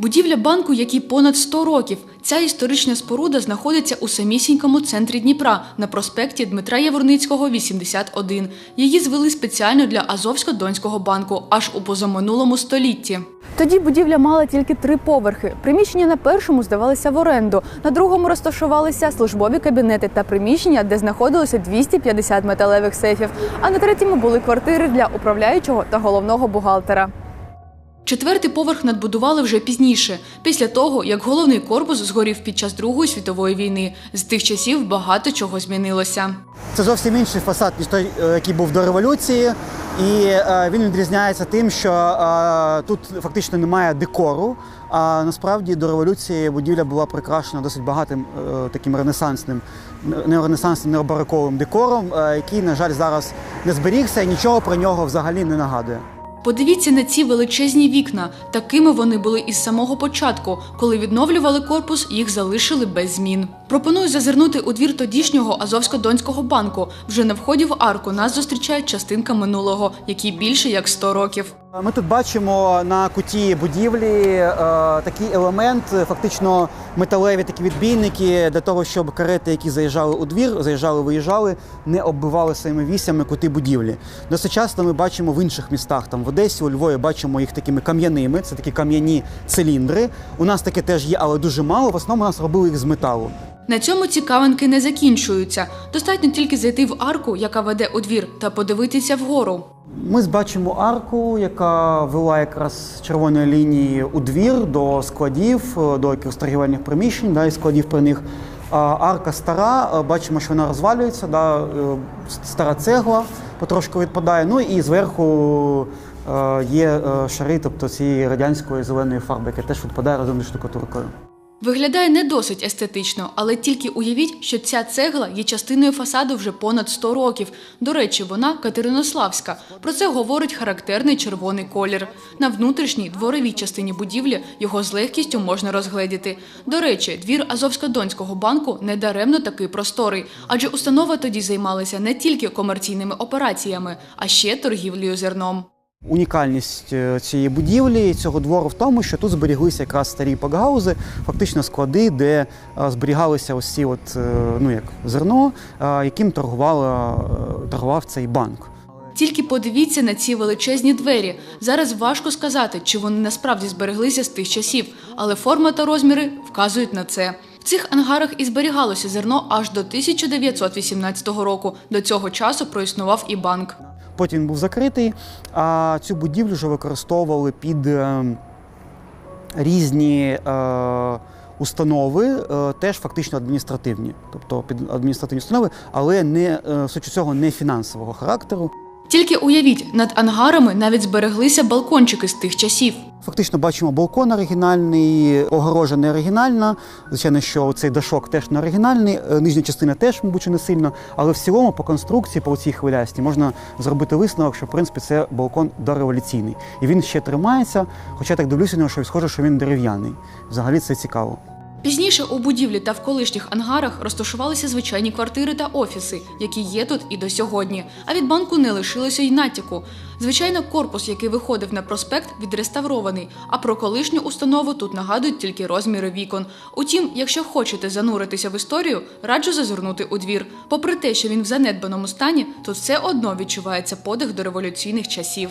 Будівля банку, якій понад 100 років. Ця історична споруда знаходиться у самісінькому центрі Дніпра на проспекті Дмитра Яворницького, 81. Її звели спеціально для Азовсько-Донського банку аж у позаминулому столітті. Тоді будівля мала тільки три поверхи. Приміщення на першому здавалися в оренду, на другому розташувалися службові кабінети та приміщення, де знаходилося 250 металевих сейфів. А на третьому були квартири для управляючого та головного бухгалтера. Четвертий поверх надбудували вже пізніше, після того, як головний корпус згорів під час Другої світової війни. З тих часів багато чого змінилося. Це зовсім інший фасад, ніж той, е, який був до революції. І е, він відрізняється тим, що е, тут фактично немає декору. А насправді до революції будівля була прикрашена досить багатим таким ренесансним, не ренесансним, необароковим декором, який, на жаль, зараз не зберігся і нічого про нього взагалі не нагадує. Подивіться на ці величезні вікна. Такими вони були із самого початку. Коли відновлювали корпус, їх залишили без змін. Пропоную зазирнути у двір тодішнього Азовсько-Донського банку. Вже на вході в арку нас зустрічає частинка минулого, який більше як 100 років. Ми тут бачимо на куті будівлі е, такий елемент, фактично металеві такі відбійники для того, щоб карети, які заїжджали у двір, заїжджали, виїжджали, не оббивали своїми вісями кути будівлі. Досить часто ми бачимо в інших містах, там в Одесі, у Львові бачимо їх такими кам'яними. Це такі кам'яні циліндри. У нас таке теж є, але дуже мало. В основному у нас робили їх з металу. На цьому цікавинки не закінчуються. Достатньо тільки зайти в арку, яка веде у двір, та подивитися вгору. Ми бачимо арку, яка вела якраз червоної лінії у двір до складів, до якихось торгівельних приміщень, да, і складів при них. Арка стара, бачимо, що вона розвалюється, да, е, стара цегла потрошку відпадає. Ну і зверху е, є е, шари, тобто цієї радянської зеленої фарби, яка теж відпадає разом зі штукатуркою. Виглядає не досить естетично, але тільки уявіть, що ця цегла є частиною фасаду вже понад 100 років. До речі, вона катеринославська. Про це говорить характерний червоний колір. На внутрішній дворовій частині будівлі його з легкістю можна розгледіти. До речі, двір Азовсько-Донського банку недаремно такий просторий, адже установа тоді займалася не тільки комерційними операціями, а ще торгівлею зерном. Унікальність е, цієї будівлі цього двору в тому, що тут зберіглися якраз старі пакгаузи, фактично склади, де е, зберігалися ось ці от, е, ну як зерно, яким торгувала, торгував цей банк. Тільки подивіться на ці величезні двері. Зараз важко сказати, чи вони насправді збереглися з тих часів, але форма та розміри вказують на це. В цих ангарах і зберігалося зерно аж до 1918 року. До цього часу проіснував і банк. Потім він був закритий, а цю будівлю вже використовували під е, різні е, установи, е, теж фактично адміністративні, тобто під адміністративні установи, але не суть цього не фінансового характеру. Тільки уявіть, над ангарами навіть збереглися балкончики з тих часів. Фактично бачимо балкон оригінальний, огорожа не оригінальна. Звичайно, що цей дашок теж не оригінальний, е, нижня частина теж, мабуть, не сильно. Але в цілому, по конструкції, по цій хвилясті, можна зробити висновок, що в принципі це балкон дореволюційний. І він ще тримається, хоча так дивлюся на нього, що схоже, що він дерев'яний. Взагалі це цікаво. Пізніше у будівлі та в колишніх ангарах розташувалися звичайні квартири та офіси, які є тут і до сьогодні. А від банку не лишилося й натяку. Звичайно, корпус, який виходив на проспект, відреставрований. А про колишню установу тут нагадують тільки розміри вікон. Утім, якщо хочете зануритися в історію, раджу зазирнути у двір. Попри те, що він в занедбаному стані, тут все одно відчувається подих до революційних часів.